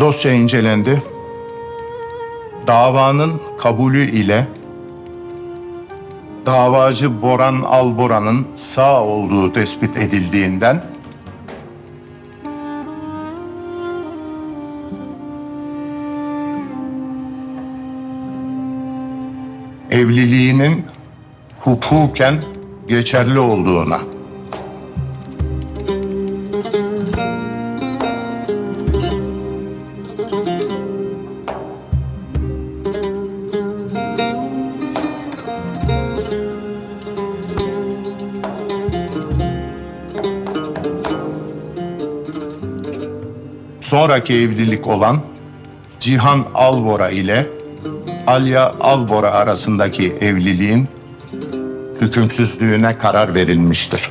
Dosya incelendi. Davanın kabulü ile davacı Boran Alboran'ın sağ olduğu tespit edildiğinden evliliğinin hukuken geçerli olduğuna sonraki evlilik olan Cihan Albora ile Alya Albora arasındaki evliliğin hükümsüzlüğüne karar verilmiştir.